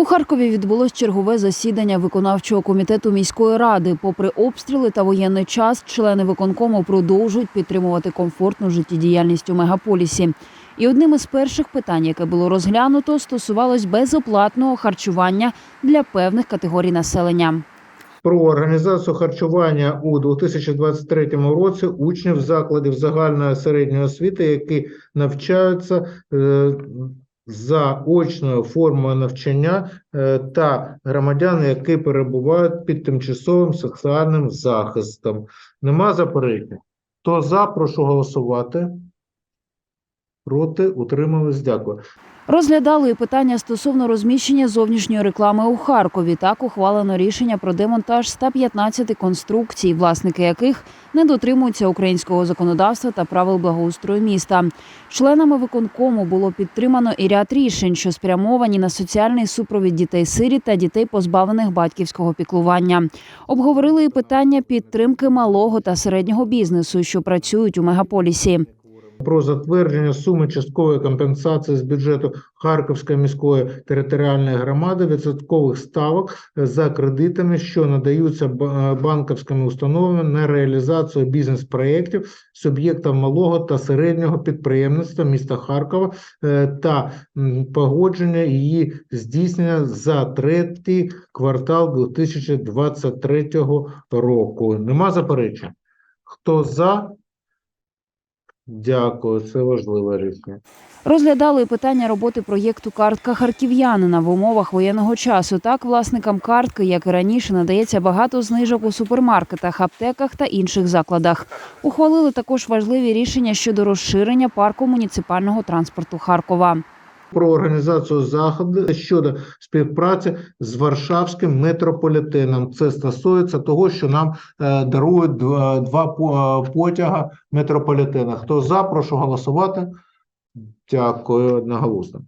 У Харкові відбулось чергове засідання виконавчого комітету міської ради. Попри обстріли та воєнний час, члени виконкому продовжують підтримувати комфортну життєдіяльність у мегаполісі. І одним із перших питань, яке було розглянуто, стосувалось безоплатного харчування для певних категорій населення. про організацію харчування у 2023 році учнів закладів загальної середньої освіти, які навчаються е, за очною формою навчання е, та громадян, які перебувають під тимчасовим соціальним захистом. Нема заперечень? Хто за, прошу голосувати. Проти, утримались, дякую. Розглядали питання стосовно розміщення зовнішньої реклами у Харкові. Так ухвалено рішення про демонтаж 115 конструкцій, власники яких не дотримуються українського законодавства та правил благоустрою міста. Членами виконкому було підтримано і ряд рішень, що спрямовані на соціальний супровід дітей-сиріт та дітей, позбавлених батьківського піклування. Обговорили і питання підтримки малого та середнього бізнесу, що працюють у мегаполісі. Про затвердження суми часткової компенсації з бюджету Харківської міської територіальної громади відсоткових ставок за кредитами, що надаються банківськими установами на реалізацію бізнес-проєктів суб'єктів малого та середнього підприємництва міста Харкова е, та погодження її здійснення за третій квартал 2023 року. Нема заперечень? Хто за? Дякую, це важливе рішення. Розглядали питання роботи проєкту Картка харків'янина в умовах воєнного часу. Так, власникам картки, як і раніше, надається багато знижок у супермаркетах, аптеках та інших закладах. Ухвалили також важливі рішення щодо розширення парку муніципального транспорту Харкова. Про організацію заходу щодо співпраці з Варшавським метрополітеном. Це стосується того, що нам е, дарують два, е, потяга метрополітена. Хто за, прошу голосувати. Дякую одноголосно.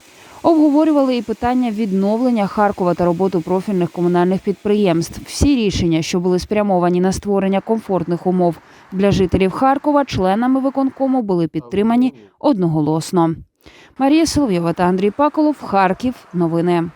Обговорювали і питання відновлення Харкова та роботу профільних комунальних підприємств. Всі рішення, що були спрямовані на створення комфортних умов для жителів Харкова, членами виконкому були підтримані одноголосно. Марія Соловйова та Андрій Паколов. Харків. Новини.